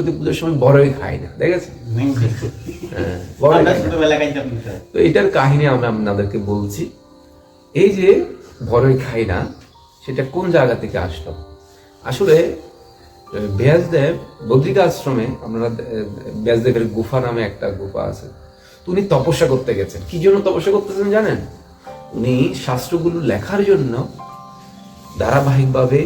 সরস্বতী পুজোর সময় বড়ই খায় না দেখেছেন হ্যাঁ। তো এটার কাহিনী আমি আপনাদেরকে বলছি। এই যে বড়ই খাই না সেটা কোন জায়গা থেকে আসলো? আসলে ব্যাসদেব বদ্রিকা আশ্রমে আপনারা ব্যাসদেবের গুফা নামে একটা গুফা আছে তো উনি তপস্যা করতে গেছেন। কি জন্য তপস্যা করতেছেন জানেন? উনি শাস্ত্রগুলো লেখার জন্য ধারাবাহিকভাবে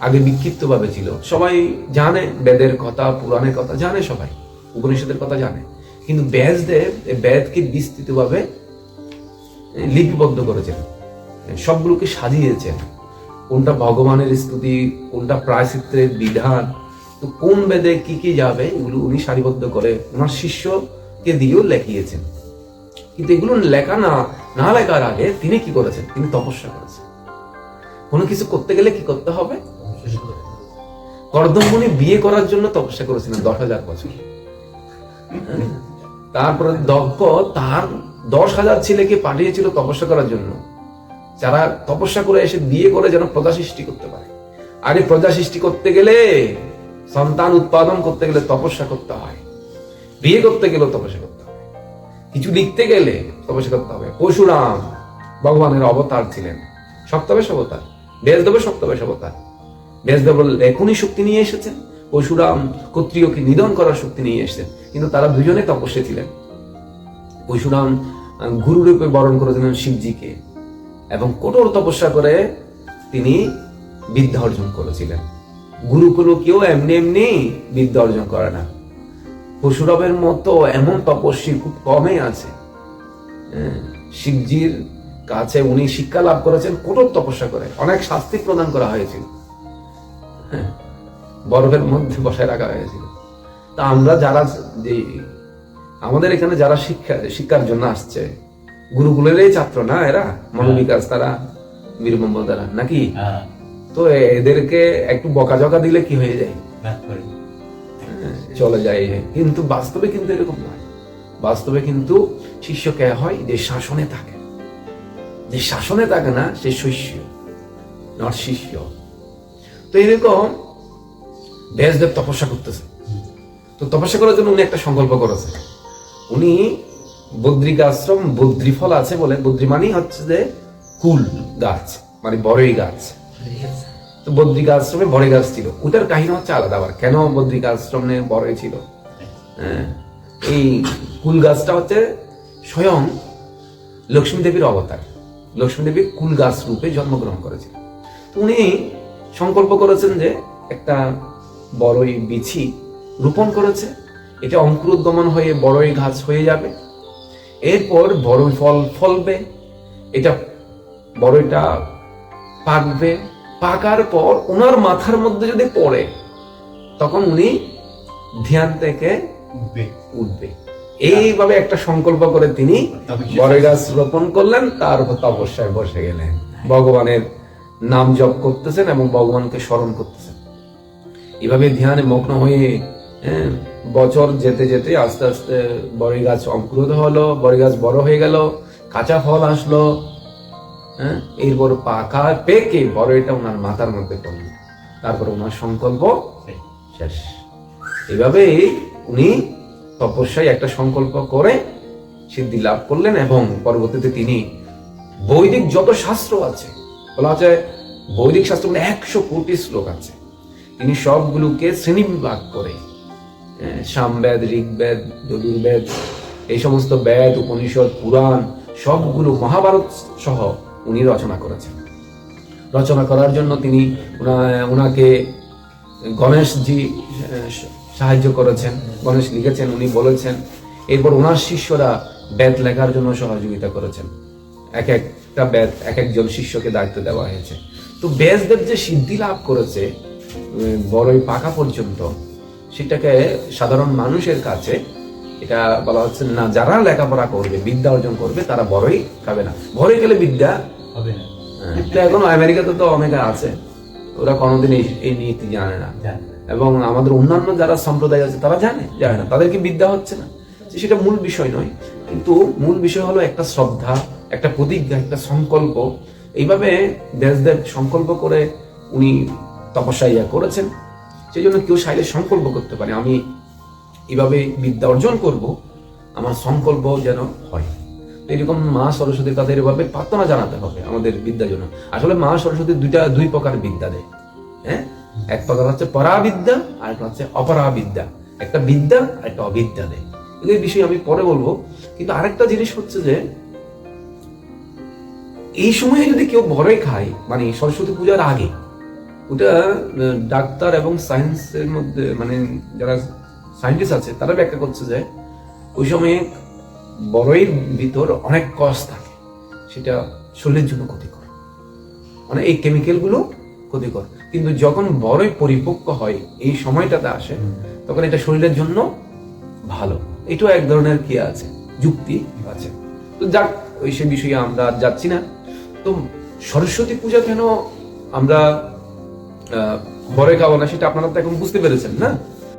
আগে বিক্ষিপ্তভাবে ছিল। সবাই জানে, বেদের কথা, পুরাণের কথা জানে সবাই, উপনিষদের কথা জানে। কিন্তু ব্যাসদেব বেদকে বিস্তৃতভাবে লিপিবদ্ধ করেছেন। সবগুলোকে সাজিয়েছেন। কোনটা ভগবানের স্তুতি, কোনটা প্রায়শ্চিত্রের বিধান, তো কোন বেদে কি কি যাবে, এগুলো উনি সারিবদ্ধ করে ওনার শিষ্যকে দিয়েও লেখিয়েছেন। কিন্তু এগুলো লেখা না না লেখার আগে তিনি কি করেছেন? তিনি তপস্যা করেছেন। কোনো কিছু করতে গেলে কি করতে হবে? কর্দমুনি বিয়ে করার জন্য তপস্যা করেছিলেন দশ হাজার বছর? তারপরে দক্ষ তার দশ হাজার ছেলেকে পাঠিয়েছিল তপস্যা করার জন্য। যারা তপস্যা করে এসে বিয়ে করে যেন প্রজা সৃষ্টি করতে পারে। আর প্রজা সৃষ্টি করতে গেলে, সন্তান উৎপাদন করতে গেলে তপস্যা করতে হয়। বিয়ে করতে গেলেও তপস্যা করতে হয়। কিছু লিখতে গেলে তপস্যা করতে হবে। পরশুরাম ভগবানের অবতার ছিলেন। সপ্তবেশ অবতার বেশদেবের সপ্তবেশ অবতার। বেশদেব এখনই শক্তি নিয়ে এসেছেন। পরশুরাম ক্ষত্রিয়কে নিধন করার শক্তি নিয়ে এসেছেন। কিন্তু তারা দুজনে তপস্যা ছিলেন। পরশুরাম গুরুরূপে বরণ করেছিলেন শিবজিকে এবং কঠোর তপস্যা করে তিনি বিদ্যা অর্জন করেছিলেন। গুরুকুল কেউ এমনি এমনি বিদ্যা অর্জন করে না। পরশুরামের মতো এমন তপস্বী খুব কমই আছে। হ্যাঁ, শিবজির কাছে উনি শিক্ষা লাভ করেছেন কঠোর তপস্যা করে অনেক শাস্তি প্রদান করা হয়েছিল। হ্যাঁ, বরফের মধ্যে বসায় রাখা হয়েছিল। তা আমরা যারা যে আমাদের এখানে যারা শিক্ষা শিক্ষার জন্য আসছে গুরুকুলেরই ছাত্র না এরা? মনোবিকাশ তারা বীরবম্ব তারা নাকি? হ্যাঁ, তো এদেরকে একটু বকাঝকা দিলে কি হয়ে যায়। হ্যাঁ, চলে যায় কিন্তু বাস্তবে কিন্তু এরকম নয়। বাস্তবে কিন্তু শিষ্য কে হয় যে শাসনে থাকে। যে শাসনে থাকে না সে শিষ্য নট শিষ্য। তো এরকম ব্যাসদেব তপস্যা করতেছে। তো তপস্যা করার জন্য উনি একটা সংকল্প করেছে। উনি বদ্রিক আশ্রম বদ্রিফল আছে বলে বদ্রি মানেই হচ্ছে যে কুল গাছ মানে বড়ই গাছ। তো বদ্রিকা আশ্রমে বড়ই গাছ ছিল। ওটার কাহিনী হচ্ছে আলাদা আবার। কেন বদ্রিক আশ্রমে বড়ই ছিল? হ্যাঁ, এই কুল গাছটা হচ্ছে স্বয়ং লক্ষ্মী দেবীর অবতার। লক্ষ্মী দেবী কুল গাছ রূপে জন্মগ্রহণ করেছিল উনি সংকল্প করেছেন যে একটা বড়ই বিছি রোপণ করেছে। এটা অঙ্কুরোদ্গমন হয়ে বড়ই গাছ হয়ে যাবে। এরপর বড়ই ফল ফলবে। এটা বড়ইটা পাকবে। পাকার পর ওনার মাথার মধ্যে যদি পড়ে তখন উনি ধ্যান থেকে উঠবে। উঠবে। এইভাবে একটা সংকল্প করে তিনি তপস্যা। বড় গাছ রোপণ করলেন। তার তপস্যায় বসে গেলেন। ভগবানের নাম জপ করতেছেন এবং ভগবানকে স্মরণ করতেছেন। এভাবে ধ্যানে মগ্ন হয়ে হ্যাঁ, বছর যেতে যেতে আস্তে আস্তে বড়ই গাছ অঙ্কুরিত হলো বড়ই গাছ বড় হয়ে গেল কাঁচা ফল আসলো হ্যাঁ এরপর পাকা পেকে বড়ইটা ওনার মাথার মধ্যে পড়ল। তারপর ওনার সংকল্প শেষ। এভাবেই উনি তপস্যায় একটা সংকল্প করে সিদ্ধি লাভ করলেন এবং পরবর্তীতে তিনি বৈদিক যত শাস্ত্র আছে বলা হচ্ছে বৈদিক শাস্ত্র মানে একশো কোটি শ্লোক আছে। তিনি সবগুলোকে শ্রেণি বিভাগ করে সামবেদ, ঋগ্বেদ যজুর্বেদ এই সমস্ত বেদ, উপনিষদ, পুরাণ, সবগুলো মহাভারত সহ উনি রচনা করেছেন। রচনা করার জন্য তিনি উনাকে গণেশজি সাহায্য করেছেন, গণেশ লিখেছেন, উনি বলেছেন। এরপর ওনার শিষ্যরা বেদ লেখার জন্য সহযোগিতা করেছেন। এক একটা বেদ, এক একজন শিষ্যকে দায়িত্ব দেওয়া হয়েছে। তো ব্যাসদেব যে সিদ্ধি লাভ করেছে বড়ই পাকা পর্যন্ত সেটাকে সাধারণ মানুষের কাছে এটা বলা হচ্ছে না যারা লেখাপড়া করবে বিদ্যা অর্জন করবে তারা বড়ই খাবে না। বড়ই গেলে বিদ্যা হবে না। হ্যাঁ, তো এখন আমেরিকাতে তো অনেকে আছে ওরা কোনোদিন এই- নীতি জানে না। এবং আমাদের অন্যান্য যারা সম্প্রদায় আছে তারা জানে জানে না তাদেরকে বিদ্যা হচ্ছে না। যে সেটা মূল বিষয় নয় কিন্তু মূল বিষয় হলো একটা শ্রদ্ধা একটা প্রতিজ্ঞা একটা সংকল্প এইভাবে দেশদেব সংকল্প করে উনি তপস্যা ইয়া করেছেন। সেই জন্য কেউ চাইলে সংকল্প করতে পারে। আমি এভাবে বিদ্যা অর্জন করব, আমার সংকল্প যেন হয়। এরকম মা সরস্বতী তাদের এভাবে প্রার্থনা জানাতে হবে আমাদের বিদ্যার জন্য। আসলে মা সরস্বতী দুইটা, দুই প্রকার বিদ্যা দেয়। হ্যাঁ? এক প্রকার হচ্ছে পরাবিদ্যা আর একটা হচ্ছে অপরাবিদ্যা। একটা বিদ্যা আর একটা অবিদ্যা দেয়। এই বিষয়ে আমি পরে বলব। কিন্তু আরেকটা জিনিস হচ্ছে যে এই সময়ে যদি কেউ বড়ই খায় মানে সরস্বতী পূজার আগে, ওটা ডাক্তার এবং সায়েন্সের মধ্যে মানে যারা সায়েন্টিস্ট আছে, তারা ব্যাখ্যা করছে যে, ওই সময়ে বড়ইয়ের ভিতর অনেক কষ থাকে, সেটা শরীরের জন্য ক্ষতিকর। মানে এই কেমিক্যালগুলো ক্ষতিকর। কিন্তু যখন বড়ই পরিপক্ক হয়, এই সময়টাতে আসে, তখন এটা শরীরের জন্য ভালো। এটাও এক ধরনের কি আছে? যুক্তি আছে। তো যাক, ওই সে বিষয়ে আমরা যাচ্ছি না। তো সরস্বতী পূজা কেন আমরা বড়ই খাব না, সেটা আপনারা তো এখন বুঝতে পেরেছেন, না?